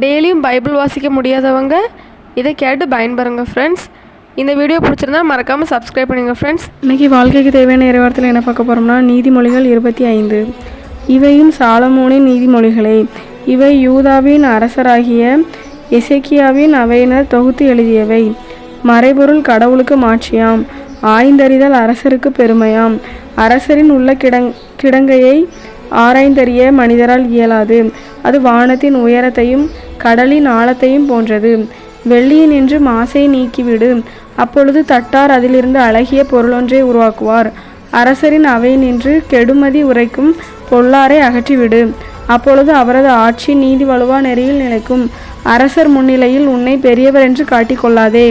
டெய்லியும் பைபிள் வாசிக்க முடியாதவங்க இதை கேட்டு பயன்பெறுங்க ஃப்ரெண்ட்ஸ் இந்த வீடியோ பிடிச்சிருந்தா மறக்காமல் சப்ஸ்கிரைப் பண்ணுங்கள் ஃப்ரெண்ட்ஸ் இன்றைக்கி வாழ்க்கைக்கு தேவையான இறைவாரத்தில் என்ன பார்க்க போகிறோம்னா நீதிமொழிகள் இருபத்தி ஐந்து. இவையும் சாலமோனின் நீதிமொழிகளே. இவை யூதாவின் அரசராகிய எசேக்கியாவின் அவையினர் தொகுத்து எழுதியவை. மறைபொருள் கடவுளுக்கு மாட்சியாம். ஆய்ந்தறிதல் அரசருக்கு பெருமையாம். அரசரின் உள்ள கிடங் கிடங்கையை ஆராய்ந்தறிய மனிதரால் இயலாது. அது வானத்தின் உயரத்தையும் கடலின் ஆழத்தையும் போன்றது. வெள்ளியினின்று மாசை நீக்கிவிடு. அப்பொழுது தட்டார் அதிலிருந்து அழகிய பொருளொன்றை உருவாக்குவார். அரசரின் அவை நின்று கெடுமதி உரைக்கும் பொல்லாரை அகற்றிவிடு. அப்பொழுது அவரது ஆட்சி நீதி வலுவா நெறியில் நிலைக்கும். அரசர் முன்னிலையில் உன்னை பெரியவர் என்று காட்டிக்கொள்ளாதே.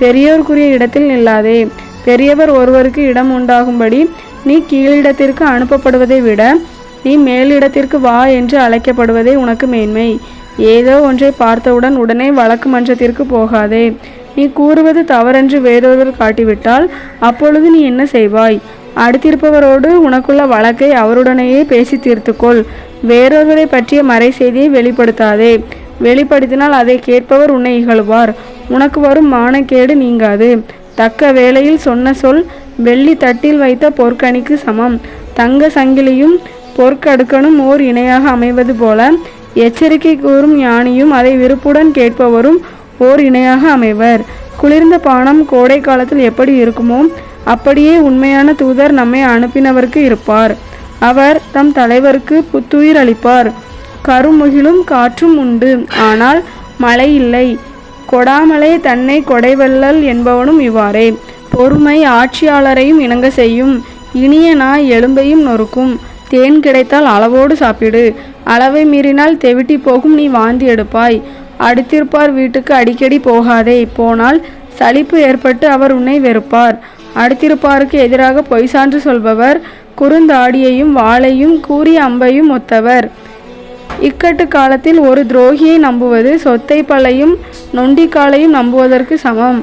பெரியோருக்குரிய இடத்தில் நில்லாதே. பெரியவர் ஒருவருக்கு இடம் உண்டாகும்படி நீ கீழிடத்திற்கு அனுப்பப்படுவதை விட நீ மேலிடத்திற்கு வா என்று அழைக்கப்படுவதே உனக்கு மேன்மை. ஏதோ ஒன்றை பார்த்தவுடன் உடனே வழக்கு மன்றத்திற்கு போகாதே. நீ கூறுவது தவறென்று வேறொருவர் காட்டிவிட்டால் அப்பொழுது நீ என்ன செய்வாய்? அடுத்திருப்பவரோடு உனக்குள்ள வழக்கை அவருடனேயே பேசி தீர்த்துக்கொள். வேறொருவரை பற்றிய மறை செய்தியை வெளிப்படுத்தாதே. வெளிப்படுத்தினால் அதை கேட்பவர் உன்னை இகழ்வார். உனக்கு வரும் மானக்கேடு நீங்காது. தக்க வேளையில் சொன்ன சொல் வெள்ளி தட்டில் வைத்த பொற்கணிக்கு சமம். தங்க சங்கிலியும் பொற்கடுக்கனும் ஓர் இணையாக அமைவது போல எச்சரிக்கை கூறும் ஞானியும் அதை விருப்புடன் கேட்பவரும் ஓர் இணையாக அமைவர். குளிர்ந்த பானம் கோடை காலத்தில் எப்படி இருக்குமோ அப்படியே உண்மையான தூதர் நம்மை அனுப்பினவருக்கு இருப்பார். அவர் தம் தலைவருக்கு புத்துயிர் அளிப்பார். கருமுகிலும் காற்றும் உண்டு. ஆனால் மழை இல்லை. கொடாமலே தன்னை கொடைவள்ளல் என்பவனும் இவ்வாறே. பொறுமை ஆட்சியாளரையும் இணங்க செய்யும். இனிய நாய் எலும்பையும் நொறுக்கும். தேன் கிடைத்தால் அளவோடு சாப்பிடு. அளவை மீறினால் தெவிட்டி போகும் நீ வாந்தி எடுப்பாய். அடுத்திருப்பார் வீட்டுக்கு அடிக்கடி போகாதே. போனால் சலிப்பு ஏற்பட்டு அவர் உன்னை வெறுப்பார். அடுத்திருப்பாருக்கு எதிராக பொய் சான்று சொல்பவர் குறுந்தாடியையும் வாளையும் கூறிய அம்பையும் ஒத்தவர். இக்கட்டு காலத்தில் ஒரு துரோகியை நம்புவது சொத்தை பழையும் நொண்டிக்காலையும் நம்புவதற்கு சமம்.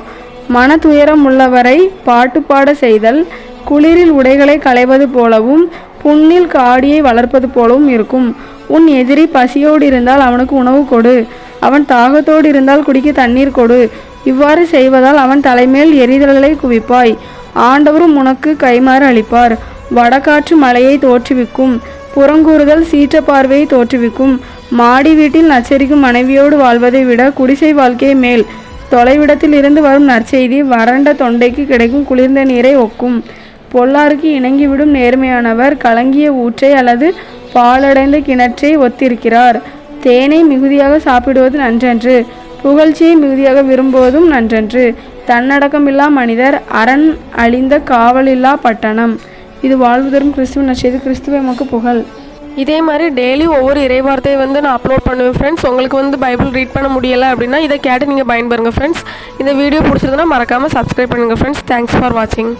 மன துயரம் உள்ளவரை பாட்டு பாட செய்தல் குளிரில் உடைகளை களைவது போலவும் புண்ணில் காடியை வளர்ப்பது போலவும் இருக்கும். உன் எதிரி பசியோடு இருந்தால் அவனுக்கு உணவு கொடு. அவன் தாகத்தோடு இருந்தால் குடிக்க தண்ணீர் கொடு. இவ்வாறு செய்வதால் அவன் தலைமேல் எரிதல்களை குவிப்பாய். ஆண்டவரும் உனக்கு கைமாறு அளிப்பார். வடகாற்று மலையை தோற்றுவிக்கும். புறங்கூறுதல் சீற்ற பார்வையை தோற்றுவிக்கும். மாடி வீட்டில் நச்சரிக்கும் மனைவியோடு வாழ்வதை விட குடிசை வாழ்க்கை மேல். தொலைவிடத்தில் இருந்து வரும் நற்செய்தி வறண்ட தொண்டைக்கு கிடைக்கும் குளிர்ந்த நீரை ஒக்கும். பொல்லாருக்கு இணங்கிவிடும் நேர்மையானவர் கலங்கிய ஊற்றை அல்லது பாலடைந்த கிணற்றை ஒத்திருக்கிறார். தேனை மிகுதியாக சாப்பிடுவது நன்றன்று. புகழ்ச்சியை மிகுதியாக விரும்புவதும் நன்றன்று. தன்னடக்கமில்லா மனிதர் அரண் அழிந்த காவலில்லா பட்டணம். இது வாழ்வு தரும் கிறிஸ்துவ நச்சது கிறிஸ்துவ எமக்கு புகழ். இதே மாதிரி டெய்லி ஒவ்வொரு இறைவார்த்தையை வந்து நான் அப்லோட் பண்ணுவேன் ஃப்ரெண்ட்ஸ் உங்களுக்கு வந்து பைபிள் ரீட் பண்ண முடியலை அப்படின்னா இதை கேட்டு நீங்கள் பயன்பெறுங்க ஃப்ரெண்ட்ஸ் இந்த வீடியோ பிடிச்சிருந்தனா மறக்காமல் சப்ஸ்கிரைப் பண்ணுங்கள் ஃப்ரெண்ட்ஸ் தேங்க்ஸ் ஃபார் வாட்சிங்